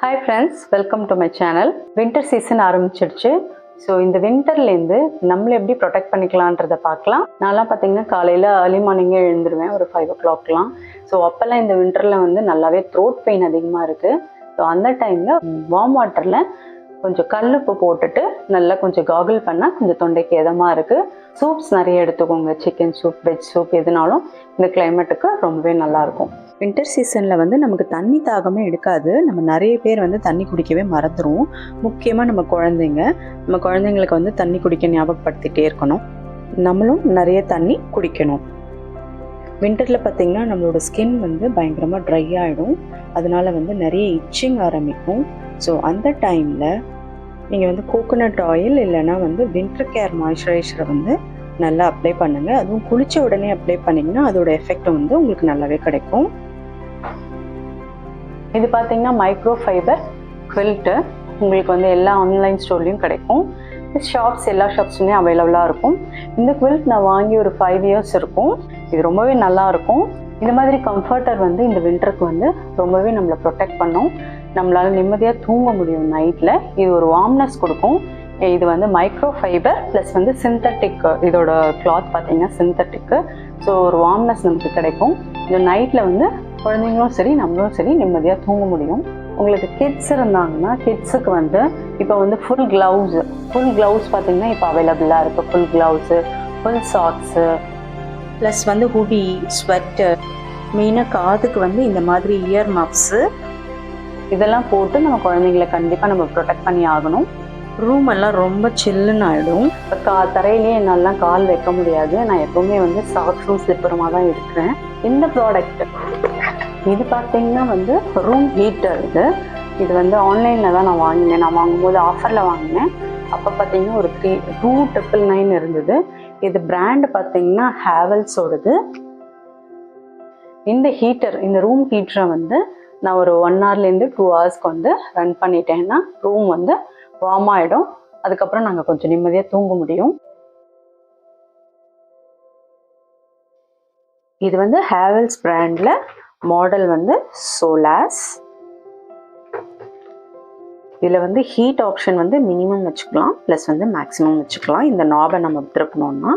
Hi friends welcome to my channel winter season ஆரம்பிச்சிடுச்சு. So இந்த வின்டர்லேருந்து நம்மளை எப்படி ப்ரொடெக்ட் பண்ணிக்கலான்றதை பார்க்கலாம். நான்லாம் பார்த்தீங்கன்னா காலையில் ஏர்லி மார்னிங்கே எழுந்துருவேன். ஒரு ஃபைவ் ஓ கிளாக்லாம் ஸோ அப்போல்லாம் இந்த வின்டரில் வந்து நல்லாவே த்ரோட் பெயின் அதிகமாக இருக்குது ஸோ அந்த டைமில் வார்ம் வாட்டரில் கொஞ்சம் கல்லுப்பு போட்டுட்டு நல்லா கொஞ்சம் காகிள் பண்ணால் கொஞ்சம் தொண்டைக்கு இதமாக இருக்குது சூப்ஸ் நிறைய எடுத்துக்கோங்க. சிக்கன் சூப் வெஜ் சூப் எதுனாலும் இந்த கிளைமேட்டுக்கு ரொம்பவே நல்லாயிருக்கும் வின்டர் சீசனில் வந்து நமக்கு தண்ணி தாகமே எடுக்காது. நம்ம நிறைய பேர் வந்து தண்ணி குடிக்கவே மறந்துடுவோம் முக்கியமாக நம்ம குழந்தைங்க. நம்ம குழந்தைங்களுக்கு வந்து தண்ணி குடிக்க ஞாபகப்படுத்திகிட்டே இருக்கணும். நம்மளும் நிறைய தண்ணி குடிக்கணும். வின்டரில் பார்த்திங்கன்னா நம்மளோட ஸ்கின் வந்து பயங்கரமாக ட்ரை ஆகிடும் அதனால் வந்து நிறைய இச்சிங் ஆரம்பிக்கும். ஸோ அந்த டைமில் நீங்கள் வந்து கோகோனட் ஆயில் இல்லைன்னா வந்து வின்டர் கேர் மாய்ஸ்சரைசரை வந்து நல்லா அப்ளை பண்ணுங்கள் அதுவும் குளித்த உடனே அப்ளை பண்ணிங்கன்னா அதோட எஃபெக்ட் வந்து உங்களுக்கு நல்லாவே கிடைக்கும். இது பார்த்தீங்கன்னா மைக்ரோ ஃபைபர் குவில்ட்டு உங்களுக்கு வந்து எல்லா ஆன்லைன் ஸ்டோர்லேயும் கிடைக்கும். ஷாப்ஸ் எல்லா ஷாப்ஸுமே அவைலபிளாக இருக்கும். இந்த குவில்ட் நான் வாங்கி ஒரு ஃபைவ் இயர்ஸ் இருக்கும். இது ரொம்பவே நல்லா இருக்கும் இந்த மாதிரி கம்ஃபர்டர் வந்து இந்த வின்டருக்கு வந்து ரொம்பவே நம்மளை ப்ரொடெக்ட் பண்ணும். நம்மளால் நிம்மதியாக தூங்க முடியும் நைட்டில் இது ஒரு வார்ம்னஸ் கொடுக்கும். இது வந்து மைக்ரோ ஃபைபர் ப்ளஸ் வந்து சிந்தட்டிக் இதோட கிளாத் பார்த்தீங்கன்னா சிந்தட்டிக்கு ஸோ ஒரு வார்ம்னஸ் நமக்கு கிடைக்கும். இந்த நைட்டில் வந்து குழந்தைங்களும் சரி நம்மளும் சரி நிம்மதியாக தூங்க முடியும். உங்களுக்கு கிட்ஸ் இருந்தாங்கன்னா கிட்ஸுக்கு வந்து இப்போ வந்து ஃபுல் க்ளவுஸ் ஃபுல் க்ளவுஸ் பார்த்தீங்கன்னா இப்போ அவைலபிளாக இருக்குது full gloves full socks plus வந்து ஹுடி ஸ்வெட்டர் மெயினாக காதுக்கு வந்து இந்த மாதிரி இயர் மப்ஸு இதெல்லாம் போட்டு நம்ம குழந்தைங்கள கண்டிப்பாக நம்ம ப்ரொடெக்ட் பண்ணி ஆகணும். ரூம் எல்லாம் ரொம்ப சில்லுன்னு ஆகிடும் இப்போ கா தரையிலேயே என்னாலாம் கால் வைக்க முடியாது. நான் எப்பவுமே வந்து சாக்ஸும் ஸ்லிப்பருமாக தான் இருக்கிறேன் இந்த ப்ராடக்ட் இது பார்த்தீங்கன்னா வந்து ரூம் ஹீட்டர் இது. இது வந்து ஆன்லைனில் தான் நான் வாங்கினேன். நான் வாங்கும்போது ஆஃபரில் வாங்கினேன். அப்போ பார்த்தீங்கன்னா ஒரு த்ரீ டூ ட்ரிபிள் நைன் இருந்தது. இது பிராண்ட் பார்த்தீங்கன்னா ஹேவல்ஸோடது. இந்த ஹீட்டர் இந்த ரூம் ஹீட்டரை வந்து நான் ஒரு ஒன் ஹவர்லேருந்து டூ ஹவர்ஸ்க்கு வந்து ரன் பண்ணிட்டேன்னா ரூம் வந்து வார்ம் ஆகிடும் அதுக்கப்புறம் நாங்கள் கொஞ்சம் நிம்மதியாக தூங்க முடியும். இது வந்து ஹேவல்ஸ் பிராண்டில் மாடல் வந்து சோலாஸ் இதில் வந்து ஹீட் ஆப்ஷன் வந்து மினிமம் வச்சுக்கலாம் ப்ளஸ் வந்து மேக்ஸிமம் வச்சுக்கலாம். இந்த நாபை நம்ம திருப்பணும்னா.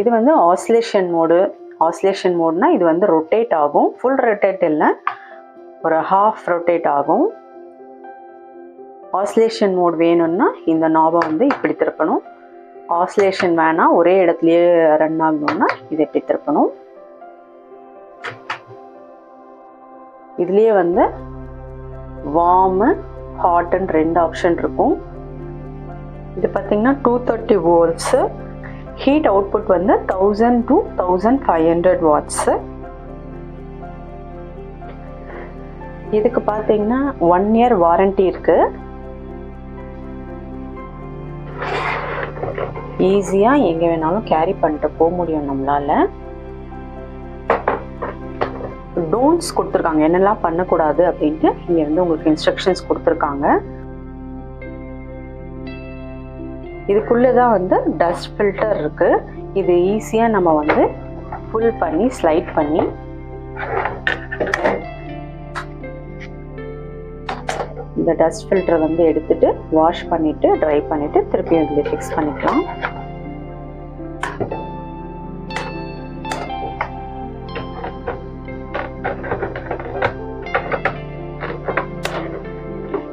இது வந்து ஆஸ்லேஷன் மோடு ஆஸ்லேஷன் மோட்னா இது வந்து ரொட்டேட் ஆகும். ஃபுல் ரொட்டேட் இல்லை ஒரு ஹாஃப் ரொட்டேட் ஆகும். ஆஸ்லேஷன் மோட் வேணும்னா இந்த நாபை வந்து இப்படி திருப்பணும். ஆஸ்லேஷன் வேணால் ஒரே இடத்துலையே ரன் ஆகணும்னா இது இப்படி திருப்பணும். இதுலேயே வந்து வார்மு ஹாட்னு ரெண்டு ஆப்ஷன் இருக்கும். இது பார்த்தீங்கன்னா two thirty volts heat output வந்து thousand to thousand five hundred watts இதுக்கு பார்த்தீங்கன்னா ஒன் இயர் வாரண்டி இருக்குது ஈஸியாக எங்கே வேணாலும் கேரி பண்ணிட்டு போக முடியும் நம்மளால். டோன்ட்ஸ் கொடுத்துருக்காங்க. என்னெல்லாம் பண்ணக்கூடாது அப்படின்ட்டு இங்கே வந்து உங்களுக்கு இன்ஸ்ட்ரக்ஷன்ஸ் கொடுத்துருக்காங்க. இதுக்குள்ளே தான் வந்து டஸ்ட் ஃபில்டர் இருக்குது இது ஈஸியாக நம்ம வந்து ஃபுல் பண்ணி ஸ்லைட் பண்ணி. இந்த டஸ்ட் ஃபில்டரை வந்து எடுத்துட்டு வாஷ் பண்ணிவிட்டு ட்ரை பண்ணிவிட்டு திருப்பி அதில் ஃபிக்ஸ் பண்ணிக்கலாம்.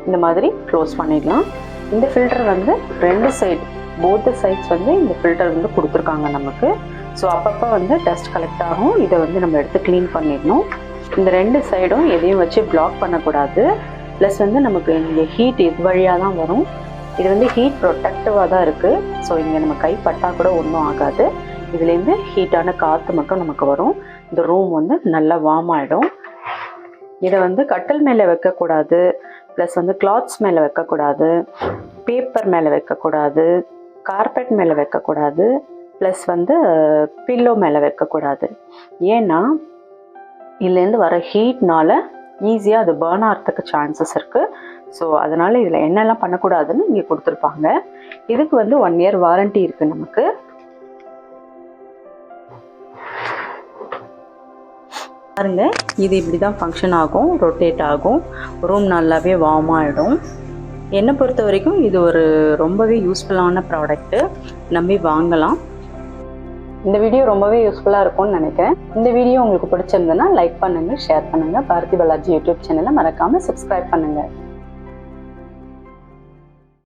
இந்த மாதிரி க்ளோஸ் பண்ணிடலாம். இந்த ஃபில்டர் வந்து ரெண்டு சைடு போத்து சைட்ஸ் வந்து இந்த ஃபில்டர் வந்து கொடுத்துருக்காங்க நமக்கு. ஸோ அப்பப்போ வந்து டஸ்ட் கலெக்ட் ஆகும். இதை வந்து நம்ம எடுத்து க்ளீன் பண்ணிடணும். இந்த ரெண்டு சைடும் எதையும் வச்சு பிளாக் பண்ணக்கூடாது. ப்ளஸ் வந்து நமக்கு இங்கே ஹீட் இது வழியாக தான் வரும். இது வந்து ஹீட் ப்ரொட்டக்டிவாக தான் இருக்குது ஸோ இங்கே நம்ம கை பட்டால் கூட ஒன்றும் ஆகாது. இதுலேருந்து ஹீட்டான காற்று மட்டும் நமக்கு வரும். இந்த ரூம் வந்து நல்லா வார்ம் ஆகிடும் இதை வந்து கட்டல் மேலே வைக்கக்கூடாது. ப்ளஸ் வந்து கிளாத்ஸ் மேலே வைக்கக்கூடாது. பேப்பர் மேலே வைக்கக்கூடாது. கார்பெட் மேலே வைக்கக்கூடாது. ப்ளஸ் வந்து பில்லோ மேலே வைக்கக்கூடாது. ஏன்னா இதுலேருந்து வர ஹீட்னால ஈஸியாக அது பேர்ன் ஆகிறதுக்கு சான்சஸ் இருக்குது ஸோ அதனால் இதில் என்னெல்லாம் பண்ணக்கூடாதுன்னு இங்கே கொடுத்துருப்பாங்க. இதுக்கு வந்து ஒன் இயர் வாரண்டி இருக்குது நமக்கு. பாருங்க இது இப்படி தான் ஃபங்க்ஷன் ஆகும் ரொட்டேட் ஆகும் ரூம் நல்லாவே வார்ம் ஆகிடும் என்னை பொறுத்த வரைக்கும் இது ஒரு ரொம்பவே யூஸ்ஃபுல்லான ப்ராடக்ட்டு நம்பி வாங்கலாம். இந்த வீடியோ ரொம்பவே யூஸ்ஃபுல்லாக இருக்கும்னு நினைக்கிறேன். இந்த வீடியோ உங்களுக்கு பிடிச்சிருந்ததுன்னா லைக் பண்ணுங்கள் ஷேர் பண்ணுங்கள் பாரதி பாலாஜி யூடியூப் சேனலை மறக்காமல் சப்ஸ்கிரைப் பண்ணுங்கள்